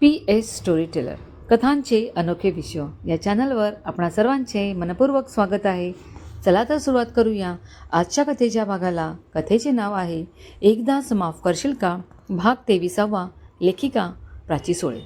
P S story teller कथांचे अनोखे विश्व या चॅनलवर आपणा सर्वांचे मनपूर्वक स्वागत आहे. चला तर सुरुवात करूया. आजच्या कथेच्या भागाला. कथेचे नाव आहे एकदाच माफ करशील का? भाग तेविसावा. लेखिका प्राची सोळे.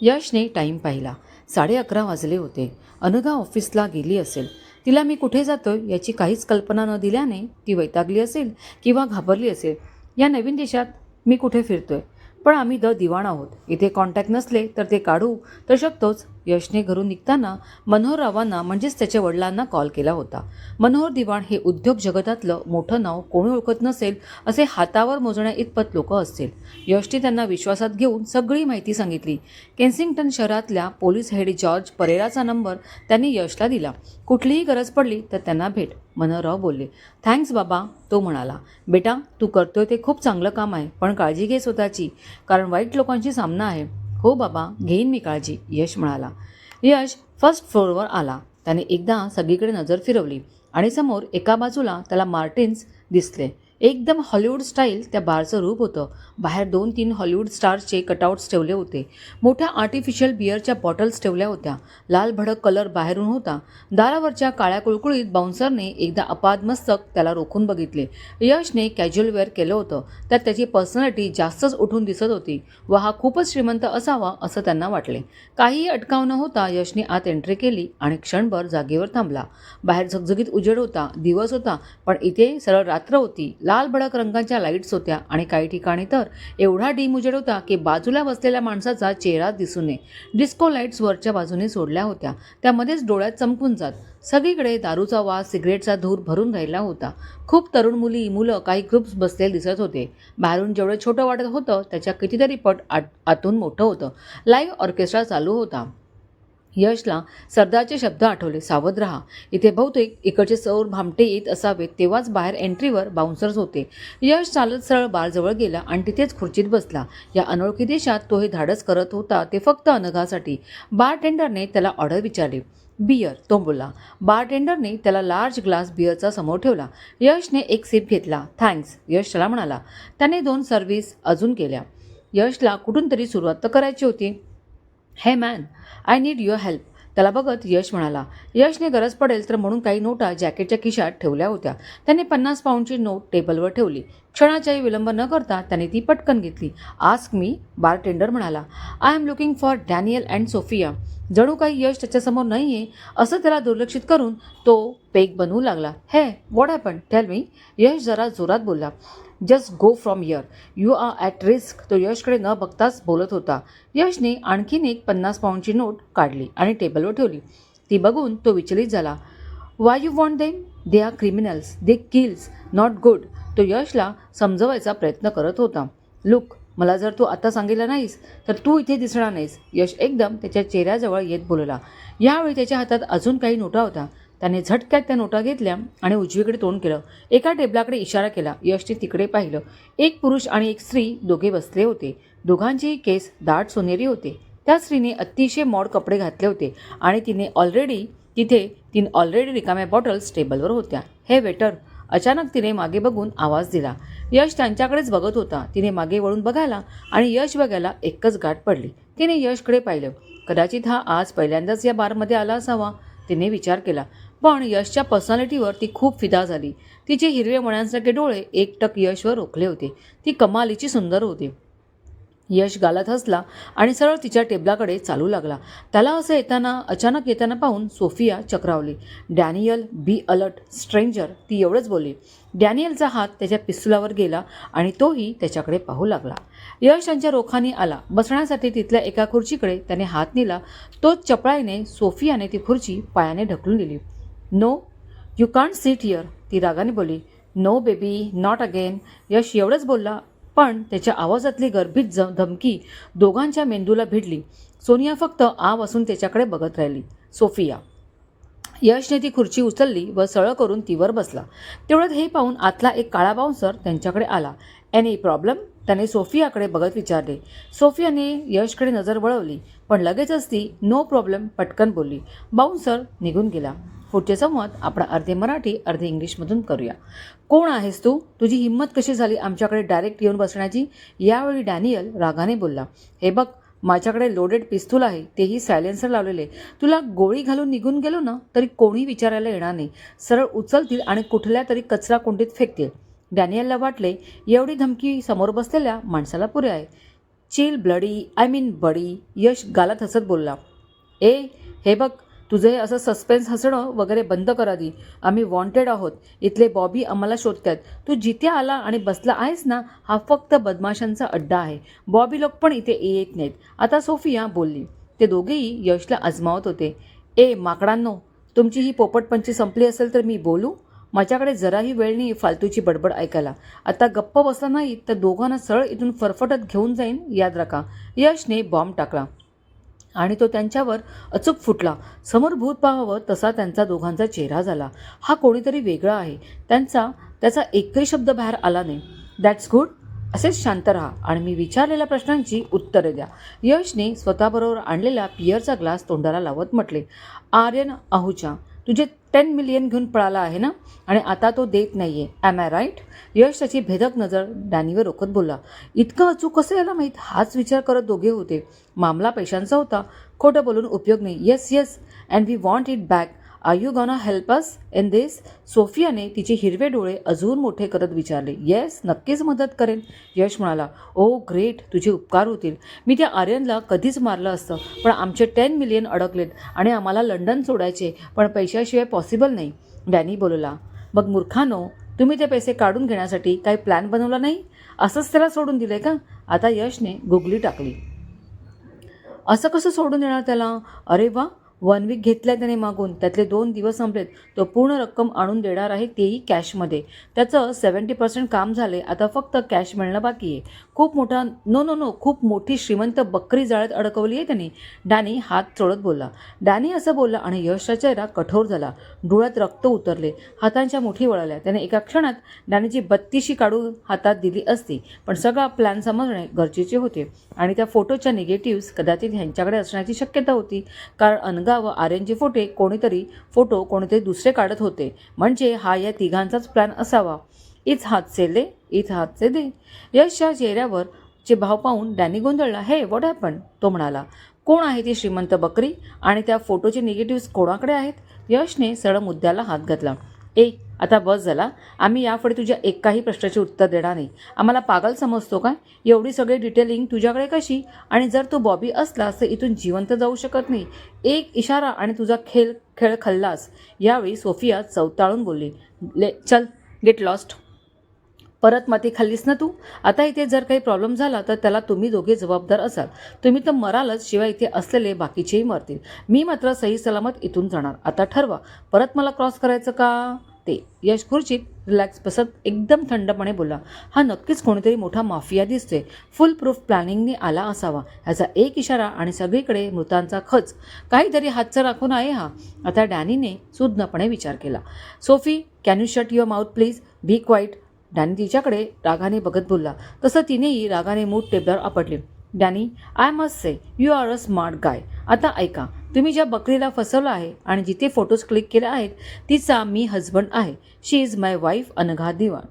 यशने टाईम पाहिला. साडे अकरा वाजले होते. अनघा ऑफिसला गेली असेल. तिला मी कुठे जातो याची काहीच कल्पना न दिल्याने ती वैतागली असेल किंवा घाबरली असेल. या नवीन देशात मी कुठे फिरतोय? पण आम्ही द दिवाण आहोत. इथे कॉन्टॅक्ट नसले तर ते काढू. तर शकतोच. यशने घरून निघताना मनोहररावांना म्हणजेच त्याच्या वडिलांना कॉल केला होता. मनोहर दिवाण हे उद्योग जगतातलं मोठं नाव कोणी ओळखत नसेल असे हातावर मोजण्या इतपत लोक असतील. यशने त्यांना विश्वासात घेऊन सगळी माहिती सांगितली. केन्सिंग्टन शहरातल्या पोलीस हेड जॉर्ज परेराचा नंबर त्यांनी यशला दिला. कुठलीही गरज पडली तर त्यांना भेट मनोहरराव बोलले. थँक्स बाबा तो म्हणाला. बेटा तू करतोय ते खूप चांगलं काम आहे पण काळजी घे स्वतःची कारण वाईट लोकांशी सामना आहे. हो बाबा घेईन मी काळजी यश म्हणाला यश फर्स्ट फ्लोअरवर आला. त्याने एकदा सगळीकडे नजर फिरवली आणि समोर एका बाजूला त्याला मार्टिन्स दिसले. एकदम हॉलिवूड स्टाईल त्या बारचं रूप होतं. बाहेर दोन तीन हॉलिवूड स्टार्सचे कटआउट्स ठेवले होते. मोठ्या आर्टिफिशियल बिअरच्या बॉटल्स ठेवल्या होत्या. लाल भडक कलर बाहेरून होता. दारावरच्या काळ्या कुळकुळीत बाउन्सरने एकदा अपादमस्तक त्याला रोखून बघितले. यशने कॅज्युअल वेअर केलं होतं. त्यात त्याची पर्सनॅलिटी जास्तच उठून दिसत होती. व हा खूपच श्रीमंत असावा असं त्यांना वाटले. काहीही अटकाव न होता यशने आत एंट्री केली आणि क्षणभर जागेवर थांबला. बाहेर झगझगीत उजेड होता दिवस होता पण इथे सरळ रात्र होती. लाल भडक रंगाच्या लाईट्स होत्या. आणि काही ठिकाणी तर एवढा डीम उजेड होता की बाजूला बसलेल्या माणसाचा चेहरा दिसू नये डिस्को लाईट्स वरच्या बाजूने सोडल्या होत्या. त्यामध्येच डोळ्यात चमकून जात. सगळीकडे दारूचा वास सिगरेटचा धूर भरून राहिला होता. खूप तरुण मुली मुलं काही ग्रुप्स बसलेले दिसत होते. बाहेरून जेवढं छोटं वाटत होतं त्याच्या कितीतरी पट आत आतून मोठं होतं. लाईव्ह ऑर्केस्ट्रा चालू होता. यशला सरदारचे शब्द आठवले. सावध रहा. इथे बहुतेक इकडचे सौर भामटे येत असावेत तेव्हाच बाहेर एंट्रीवर बाउन्सर्स होते. यश चालत सरळ बारजवळ गेला आणि तिथेच खुर्चीत बसला. या अनोळखी देशात तो हे धाडस करत होता ते फक्त अनघासाठी. बारटेंडरने त्याला ऑर्डर विचारली. बियर तो बोलला. बारटेंडरने त्याला लार्ज ग्लास बियरचा समोर ठेवला. यशने एक सिप घेतला. थँक्स यश त्याला म्हणाला. त्याने दोन सर्व्हिस अजून केल्या. यशला कुठून तरी सुरुवात तर करायची होती. Hey man I need your help त्याला बघत यश म्हणाला. यशने गरज पडेल तर म्हणून काही नोटा जॅकेटच्या खिशात ठेवल्या होत्या. त्याने पन्नास पाऊंडची नोट टेबलवर ठेवली. क्षणाचाही विलंब न करता त्याने ती पटकन घेतली. आस्क मी बारटेंडर म्हणाला. I am looking for Daniel and Sophia जणू काही यश त्याच्यासमोर नाही आहे असं त्याला दुर्लक्षित करून तो पेक बनवू लागला. हे what happen tell me Yash जरा जोरात बोलला. Just go from here. You are at risk. तो यशकडे न बघताच बोलत होता. यशने आणखीन एक पन्नास पाऊंडची नोट काढली आणि टेबलवर ठेवली. ती बघून तो विचलित झाला. Why you want them they are criminals they kills not good तो यशला समजवायचा प्रयत्न करत होता. लुक मला जर तू आता सांगितलं नाहीस तर तू इथे दिसणार नाहीस. यश एकदम त्याच्या चेहऱ्याजवळ येत बोलला. यावेळी त्याच्या हातात अजून काही नोटा होत्या. त्याने झटक्यात त्या नोटा घेतल्या आणि उजवीकडे तोंड केलं. एका टेबलाकडे इशारा केला. यशने तिकडे पाहिलं. एक पुरुष आणि एक स्त्री दोघे बसले होते. दोघांचेही केस दाट सोनेरी होते. त्या स्त्रीने अतिशय मॉड कपडे घातले होते आणि तिने ऑलरेडी तिथे तीन ऑलरेडी रिकाम्या बॉटल्स टेबलवर होत्या. हे वेटर अचानक तिने मागे बघून आवाज दिला. यश त्यांच्याकडेच बघत होता. तिने मागे वळून बघायला आणि यश बघायला एकच गाठ पडली. तिने यशकडे पाहिलं. कदाचित हा आज पहिल्यांदाच या बारमध्ये आला असावा तिने विचार केला. पण यशच्या पर्सनॅलिटीवर ती खूप फिदा झाली. तिचे हिरवे मण्यांसारखे डोळे एकटक यशवर रोखले होते. ती कमालीची सुंदर होती. यश गालात हसला आणि सरळ तिच्या टेबलाकडे चालू लागला. त्याला असं येताना अचानक येताना पाहून सोफिया चक्रावली. डॅनियल बी अलर्ट स्ट्रेंजर ती एवढंच बोलली. डॅनियलचा हात त्याच्या पिस्तुलावर गेला आणि तोही त्याच्याकडे पाहू लागला. यश त्यांच्या रोखाने आला. बसण्यासाठी तिथल्या एका खुर्चीकडे त्याने हात नेला. तोच चपळाईने सोफियाने ती खुर्ची पायाने ढकलून दिली. No you can't sit here ती रागाने बोलली no baby not again Yash एवढंच बोलला पण त्याच्या आवाजातली गर्भित ज धमकी दोघांच्या मेंदूला भिडली सोनिया फक्त आ असून त्याच्याकडे बघत राहिली. सोफिया. यशने ती खुर्ची उचलली व सरळ करून तीवर बसला. तेवढ्यात हे पाहून आतला एक काळा बाउन्सर त्यांच्याकडे आला. एनी प्रॉब्लेम त्याने सोफियाकडे बघत विचारले. सोफियाने यशकडे नजर वळवली पण लगेचच ती नो प्रॉब्लेम पटकन बोलली. बाउन्सर निघून गेला. पुढचे संवाद आपण अर्धे मराठी अर्धे इंग्लिशमधून करूया. कोण आहेस तू? तुझी हिंमत कशी झाली आमच्याकडे डायरेक्ट येऊन बसण्याची? यावेळी डॅनियल रागाने बोलला हे बघ माझ्याकडे लोडेड पिस्तूल आहे तेही सायलेन्सर लावलेले. तुला गोळी घालून निघून गेलो ना तरी कोणी विचारायला येणार नाही. सरळ उचलतील आणि कुठल्या तरी कचरा कुंडीत फेकतील. डॅनियलला वाटले एवढी धमकी समोर बसलेल्या माणसाला पुरे आहे. Chill bloody I mean buddy Yash गालात हसत बोलला. ए हे बघ तुझे असं सस्पेन्स हसणं वगैरे बंद कर आधी आम्ही वॉन्टेड आहोत. इथले बॉबी आम्हाला शोधतात. तू जिथे आला आणि बसला आहेस ना हा फक्त बदमाशांचा अड्डा आहे. बॉबी लोक पण इथे येत नाहीत. आता सोफिया बोलली. ते दोघेही यशला आजमावत होते. ए माकडांनो तुमची ही पोपटपंची संपली असेल तर मी बोलू? माझ्याकडे जराही वेळ नाही फालतूची बडबड ऐकायला. आता गप्प बसला नाही तर दोघांना सरळ इथून फरफटत घेऊन जाईन याद राखा. यशने बॉम्ब टाकला. आणि तो त्यांच्यावर अचूक फुटला. समोर भूत पाहावं तसा त्यांचा दोघांचा चेहरा झाला. हा कोणीतरी वेगळा आहे. त्यांचा त्याचा एकही शब्द बाहेर आला नाही. दॅट्स गुड असेच शांत राहा आणि मी विचारलेल्या प्रश्नांची उत्तरे द्या. यशने स्वतःबरोबर आणलेला पियरचा ग्लास तोंडाला लावत म्हटले आर्यन आहुजा तुझे टेन मिलियन घेऊन पळाला आहे ना? आणि आता तो देत नाही आहे ॲम आय राईट यश त्याची भेदक नजर डॅनीवर रोखत बोलला. इतकं अचूक कसं याला माहीत? हाच विचार करत दोघे होते. मामला पैशांचा होता. खोटं बोलून उपयोग नाही. Yes yes and we want it back are you gonna help us in this सोफियाने तिचे हिरवे डोळे अजून मोठे करत विचारले. येस नक्कीच मदत करेन. यश म्हणाला oh, ओ ग्रेट तुझे उपकार होतील. मी त्या आर्यनला कधीच मारलं असतं पण आमचे टेन मिलियन अडकलेत आणि आम्हाला लंडन सोडायचे पण पैशाशिवाय पॉसिबल नाही. डॅनी बोलला मग मूर्खानो तुम्ही ते पैसे काढून घेण्यासाठी काही प्लॅन बनवला नाही? असंच त्याला सोडून दिले का? आता यशने गुगली टाकली. असं कसं सोडून देणार त्याला? अरे वा वन वीक घेतल्या त्याने मागून त्यातले दोन दिवस संपलेत तो पूर्ण रक्कम आणून देणार आहे तेही कॅशमध्ये. त्याचं सेवन्टी पर्सेंट काम झाले आता फक्त कॅश मिळणं बाकी आहे. खूप मोठा नो नो नो खूप मोठी श्रीमंत बकरी जाळ्यात अडकवली आहे त्याने. डॅनी हात चोळत बोलला. डॅनी असं बोलला आणि यशचा चेहरा कठोर झाला. डोळ्यात रक्त उतरले. हातांच्या मुठी वळाल्या. त्याने एका क्षणात डॅनीची बत्तीशी काढून हातात दिली असती पण सगळा प्लॅन समजणे गरजेचे होते. आणि त्या फोटोच्या निगेटिव्ह कदाचित ह्यांच्याकडे असण्याची शक्यता होती. कारण अनगा व आर्यनचे फोटे कोणीतरी फोटो कोणीतरी दुसरे काढत होते. म्हणजे हा या तिघांचाच प्लॅन असावा. इच हात से ले इथ हात से दे यशच्या चेहऱ्यावर चे भाव पाहून डॅनी गोंधळला हे वॉट हॅपन तो म्हणाला कोण आहे ती श्रीमंत बकरी? आणि त्या फोटोचे निगेटिव्ह कोणाकडे आहेत? यशने सरळ मुद्द्याला हात घातला. ए आता बस झाला. आम्ही यापुढे तुझ्या एकाही प्रश्नाचे उत्तर देणार नाही. आम्हाला पागल समजतो काय? एवढी सगळी डिटेलिंग तुझ्याकडे कशी? आणि जर तू बॉबी असलास तर इथून जिवंत जाऊ शकत नाही. एक इशारा आणि तुझा खेळ खेळ खल्लास. यावेळी सोफिया चवताळून बोलली ले चल गेट लॉस्ट परत माती खाल्लीस ना तू? आता इथे जर काही प्रॉब्लेम झाला तर त्याला तुम्ही दोघे जबाबदार असाल. तुम्ही तर मरालच शिवाय इथे असलेले बाकीचेही मरतील. मी मात्र सही सलामत इथून जाणार. आता ठरवा. परत मला क्रॉस करायचं का? ते. यश खुर्चीत रिलॅक्स बसत एकदम थंडपणे बोला. हा नक्कीच कोणीतरी मोठा माफिया दिसतोय. फुल प्रूफ प्लॅनिंगने आला असावा. ह्याचा एक इशारा आणि सगळीकडे मृतांचा खच. काहीतरी हातचं राखून आहे हा. आता डॅनीने सुज्ञपणे विचार केला. Sophie can you shut your mouth please be quiet Danny तिच्याकडे रागाने बघत बोलला. तसं तिनेही रागाने मूठ टेबलावर आपटले. Danny I must say you are a smart guy आता ऐका तुम्ही ज्या बकरीला फसवलं आहे आणि जिथे फोटोज क्लिक केले आहेत तिचा मी हजबंड आहे. She is my wife Anagha Diwan.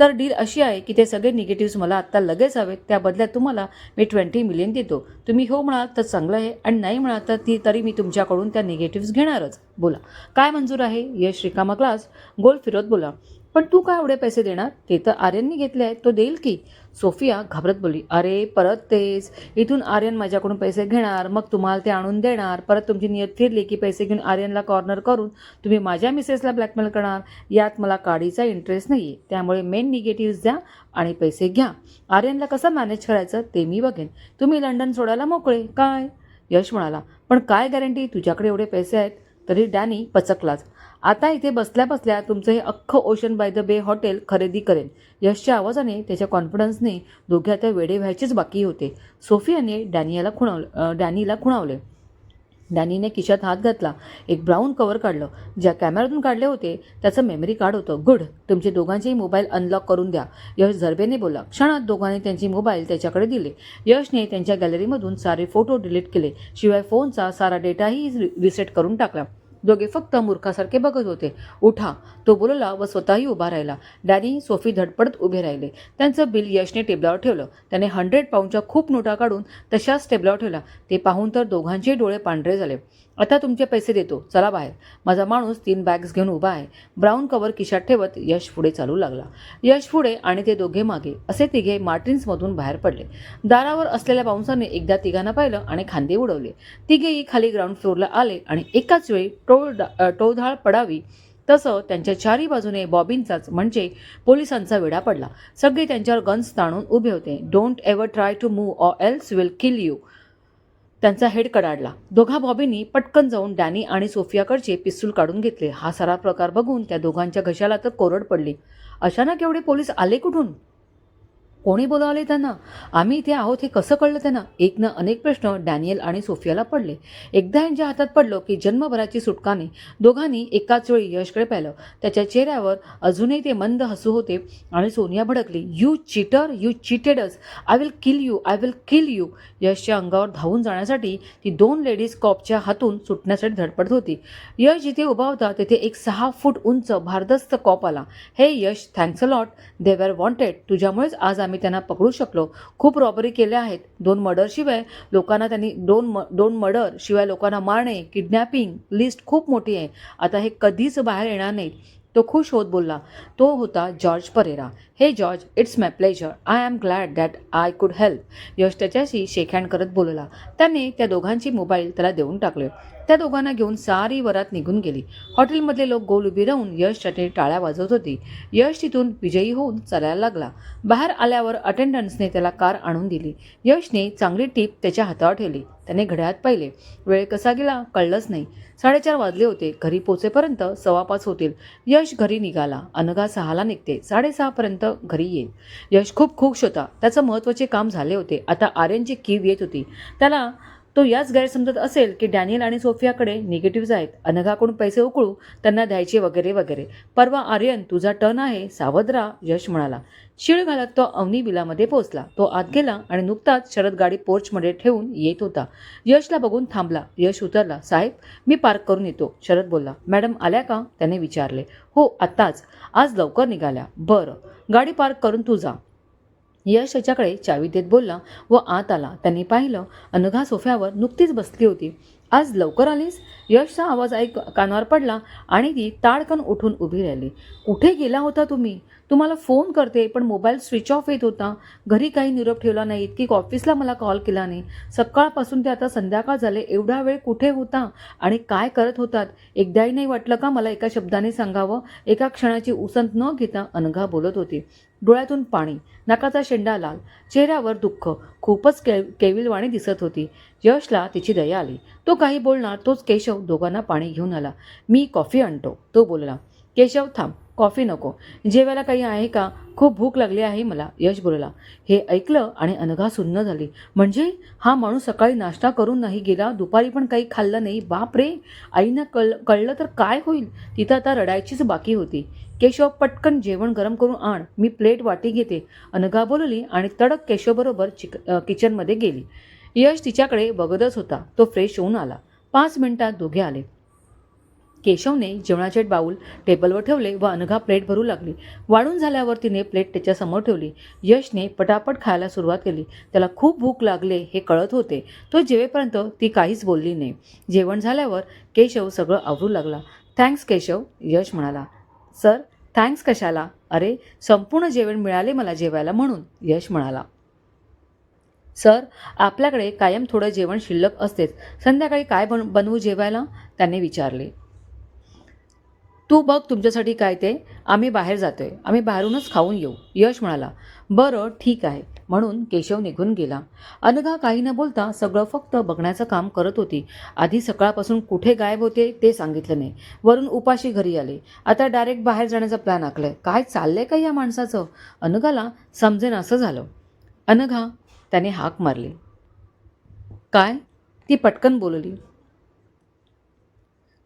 तर डील अशी आहे की ते सगळे निगेटिव्ह मला आत्ता लगेच हवेत त्या बदल्यात तुम्हाला मी ट्वेंटी मिलियन देतो. तुम्ही हो म्हणाल तर चांगलं आहे आणि नाही म्हणाल तर ती तरी मी तुमच्याकडून त्या निगेटिव्ह्ज घेणारच. बोला. काय मंजूर आहे? यश रिकामा क्लास गोल फिरत बोला. पण तू काय एवढे पैसे देणार? ते तर आर्यननी घेतले आहेत. तो देईल की? सोफिया घाबरत बोलली अरे परत तेच. इथून आर्यन माझ्याकडून पैसे घेणार मग तुम्हाला ते आणून देणार. परत तुमची नियत फिरली की पैसे घेऊन आर्यनला कॉर्नर करून तुम्ही माझ्या मिसेसला ब्लॅकमेल करणार. यात मला काडीचा इंटरेस्ट नाही आहे त्यामुळे मेन निगेटिव्ह द्या आणि पैसे घ्या. आर्यनला कसं मॅनेज करायचं ते मी बघेन. तुम्ही लंडन सोडायला मोकळे? काय? यश म्हणाला पण काय गॅरंटी तुझ्याकडे एवढे पैसे आहेत. तरी डॅनी पचकलाच. आता इथे बसल्या बसल्या तुमचं हे अख्खं ocean by the bay hotel खरेदी करेन. यशच्या आवाजाने त्याच्या कॉन्फिडन्सने दोघे आता वेडे व्हायचेच बाकी होते. सोफियाने डॅनियाला खुणावलं डॅनीला खुणावले. डॅनीने खिशात हात घातला. एक ब्राऊन कवर काढलं. ज्या कॅमेऱ्यातून काढले होते त्याचं मेमरी कार्ड होतं. गुड तुमचे दोघांचेही मोबाईल अनलॉक करून द्या. यश झरबेने बोला क्षणात दोघांनी त्यांचे मोबाईल त्याच्याकडे दिले. यशने त्यांच्या गॅलरीमधून सारे फोटो डिलीट केले. शिवाय फोनचा सारा डेटाही रिसेट करून टाकला. दोघे फक्त मूर्खासारखे बघत होते. उठा. तो बोलला व स्वतःही उभा राहिला. डॅनी सोफी धडपडत उभे राहिले. त्यांचं बिल यशने टेबलावर ठेवलं. त्याने हंड्रेड पाऊंडच्या खूप नोटा काढून तशाच टेबलावर ठेवला ते पाहून तर दोघांचे डोळे पांढरे झाले. आता तुमचे पैसे देतो. चला बाहेर. माझा माणूस तीन बॅग्स घेऊन उभा आहे. ब्राऊन कवर खिशात ठेवत यश पुढे चालू लागला. यश पुढे आणि ते दोघे मागे. असे तिघे मार्टिन्समधून बाहेर पडले. दारावर असलेल्या पाऊंसाने एकदा तिघांना पाहिलं आणि खांदे उडवले. तिघेही खाली ग्राउंड फ्लोअरला आले आणि एकाच वेळी टोळ टोळधाळ पडावी. तसं त्यांच्या चारी बाजूने बॉबींचाच म्हणजे पोलिसांचा वेढा पडला. सगळे त्यांच्यावर गन्स ताणून उभे होते. Don't ever try to move or else will kill you त्यांचा हेड कडाडला. दोघा बॉबींनी पटकन जाऊन डॅनी आणि सोफियाकडचे पिस्तूल काढून घेतले. हा सारा प्रकार बघून त्या दोघांच्या घशाला तर कोरड पडली. अचानक एवढे पोलीस आले कुठून? कोणी बोलावले त्यांना? आम्ही इथे आहोत हे कसं कळलं त्यांना? एक अनेक प्रश्न डॅनियल आणि सोफियाला पडले. एकदा यांच्या हातात पडलं की जन्मभराची सुटकाने दोघांनी एकाच वेळी यशकडे पाहिलं. त्याच्या चेहऱ्यावर अजूनही ते मंद हसू होते आणि Sonia भडकली you cheater you cheated I will kill you I will kill you यशच्या अंगावर धावून जाण्यासाठी ती दोन लेडीज कॉपच्या हातून सुटण्यासाठी धडपडत होती. यश जिथे उभा होता तिथे एक सहा फूट उंच भारदस्त कॉप आला. हे यश थँक्स अ लॉट दे वर वॉन्टेड तुझ्यामुळेच आज आम्ही त्यांना पकडू शकलो. खूप रॉबरी केल्या आहेत. दोन मर्डरशिवाय लोकांना त्यांनी दोन म दोन मर्डर शिवाय लोकांना मारणे किडनॅपिंग लिस्ट खूप मोठी आहे. आता हे कधीच बाहेर येणार नाहीत. तो खुश होत बोलला तो होता George Perera. Hey George it's my pleasure I am glad that I could help Yash त्याच्याशी शेक हँड करत बोलला. त्याने त्या दोघांची मोबाईल त्याला देऊन टाकले. त्या दोघांना घेऊन सारी वरात निघून गेली. हॉटेलमधले लोक गोल उभी राहून यशसाठी टाळ्या वाजवत होती. यश तिथून विजयी होऊन चालायला लागला. बाहेर आल्यावर अटेंडन्सने त्याला कार आणून दिली. यशने चांगली टीप त्याच्या हातावर ठेवली. त्याने घड्याळात पाहिले. वेळ कसा गेला? कळलंच नाही. साडेचार वाजले होते. घरी पोचेपर्यंत सव्वा होतील. यश घरी निघाला. अनघा सहाला निघते. साडेसहापर्यंत घरी येईल. यश खूप खुश होता. त्याचं महत्त्वाचे काम झाले होते. आता आर्यनची कीव येत होती. त्याला तो याच गैरसमजत असेल की डॅनियल आणि सोफियाकडे निगेटिव्ह आहेत. अनघाकडून पैसे उकळू त्यांना द्यायचे वगैरे वगैरे. परवा आर्यन तुझा टर्न आहे सावध राहा यश म्हणाला. शिळ घालत तो अवनी बिलामध्ये पोहोचला. तो आत गेला आणि नुकताच शरद गाडी पोर्चमध्ये ठेवून येत होता. यशला बघून थांबला. यश उतरला. साहेब मी पार्क करून येतो शरद बोलला. मॅडम आल्या का? त्याने विचारले. हो आत्ताच. आज लवकर निघाल्या. बरं. गाडी पार्क करून तू जा. यश त्याच्याकडे चावी देत बोलला व आत आला. त्यांनी पाहिलं अनघा सोफ्यावर नुकतीच बसली होती. आज लवकर आलीस? यशचा आवाज ऐक कानावर पडला आणि ती ताडकन उठून उभी राहिली. कुठे गेला होता तुम्ही? तुम्हाला फोन करते पण मोबाईल स्विच ऑफ येत होता. घरी काही निरोप ठेवला नाही की ऑफिसला मला कॉल केला नाही. सकाळपासून ते आता संध्याकाळ झाले एवढा वेळ कुठे होता आणि काय करत होतात? एकदाही नाही वाटलं का मला एका शब्दाने सांगावं? एका क्षणाची उसंत न घेता अनघा बोलत होती. डोळ्यातून पाणी नाकाचा शेंडा लाल चेहऱ्यावर दुःख. खूपच के केविलवाणी दिसत होती. यशला तिची दया आली. तो काही बोलणार तोच केशव दोघांना पाणी घेऊन आला. मी कॉफी आणतो. तो बोलला. केशव थांब. कॉफी नको. जेवायला काही आहे का? खूप भूक लागली आहे मला यश बोलला. हे ऐकलं आणि अनघा सुन्न झाली. म्हणजे हा माणूस सकाळी नाश्ता करून नाही गेला दुपारी पण काही खाल्लं नाही? बाप रे! आईनं कळ कळलं तर काय होईल? तिथं आता रडायचीच बाकी होती. केशव पटकन जेवण गरम करून आण मी प्लेट वाटी घेते. अनघा बोलली आणि तडक केशवबरोबर चिक किचनमध्ये गेली. यश तिच्याकडे बघतच होता. तो फ्रेश होऊन आला. पाच मिनिटात दोघे आले. केशवने जेवणाचे बाऊल टेबलवर ठेवले व अनघा प्लेट भरू लागली. वाढून झाल्यावर तिने प्लेट त्याच्यासमोर ठेवली. यशने पटापट खायला सुरुवात केली. त्याला खूप भूक लागले हे कळत होते. तो जेवेपर्यंत ती काहीच बोलली नाही. जेवण झाल्यावर केशव सगळं आवरू लागला. थँक्स केशव यश म्हणाला. सर थँक्स कशाला? अरे संपूर्ण जेवण मिळाले मला जेवायला म्हणून यश म्हणाला. सर आपल्याकडे कायम थोडं जेवण शिल्लक असतेच. संध्याकाळी काय बन बनवू जेवायला? त्याने विचारले. तू बघ तुमच्यासाठी काय ते. आम्ही बाहेर जातो आहे आम्ही बाहेरूनच खाऊन येऊ. यश म्हणाला बरं ठीक आहे. म्हणून केशव निघून गेला. अनघा काही न बोलता सगळं फक्त बघण्याचं काम करत होती. आधी सकाळपासून कुठे गायब होते ते सांगितलं नाही. वरून उपाशी घरी आले. आता डायरेक्ट बाहेर जाण्याचा प्लॅन आखलाय. काय चाललंय का या माणसाचं? अनघाला समजेन असं झालं. अनघा त्याने हाक मारली. काय? ती पटकन बोलली.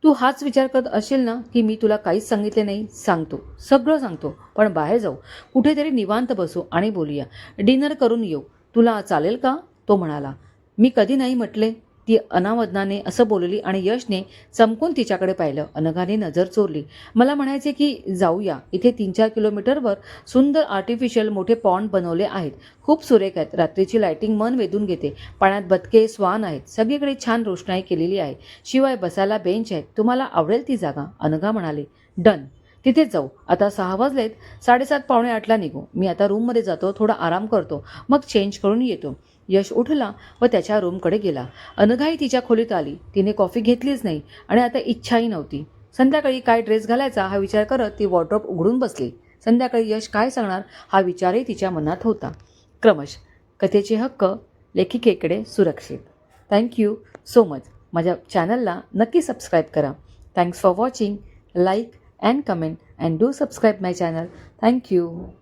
तू हाच विचार करत असेल ना की मी तुला काहीच सांगितले नाही सांगतो. सगळं सांगतो. पण बाहेर जाऊ. कुठेतरी निवांत बसू आणि बोलूया. डिनर करून येऊ. तुला चालेल का? तो म्हणाला. मी कधी नाही म्हटले. ती अनावदनाने असं बोलली आणि यशने चमकून तिच्याकडे पाहिलं. अनघाने नजर चोरली. मला म्हणायचे की जाऊया. इथे तीन चार किलोमीटरवर सुंदर आर्टिफिशियल मोठे पॉन्ड बनवले आहेत. खूप सुरेख आहेत. रात्रीची लायटिंग मन वेधून घेते. पाण्यात बदके स्वान आहेत. सगळीकडे छान रोषणाई केलेली आहे. शिवाय बसायला बेंच आहेत. तुम्हाला आवडेल ती जागा. अनघा म्हणाले डन. तिथेच जाऊ. आता सहा वाजलेत साडेसात पावणे आठला निघू. मी आता रूममध्ये जातो थोडा आराम करतो. मग चेंज करून येतो. यश उठला व त्याच्या रूमकडे गेला. अनघाई तिच्या खोलीत आली. तिने कॉफी घेतलीच नाही आणि आता इच्छाही नव्हती. संध्याकाळी काय ड्रेस घालायचा हा विचार करत ती वॉर्ड्रॉप उघडून बसली. संध्याकाळी यश काय सांगणार हा विचारही तिच्या मनात होता. क्रमश कथेचे हक्क लेखिकेकडे सुरक्षित. थँक्यू सो मच माझ्या चॅनलला नक्की सबस्क्राईब करा. Thanks for watching like and comment and do subscribe my channel. Thank you.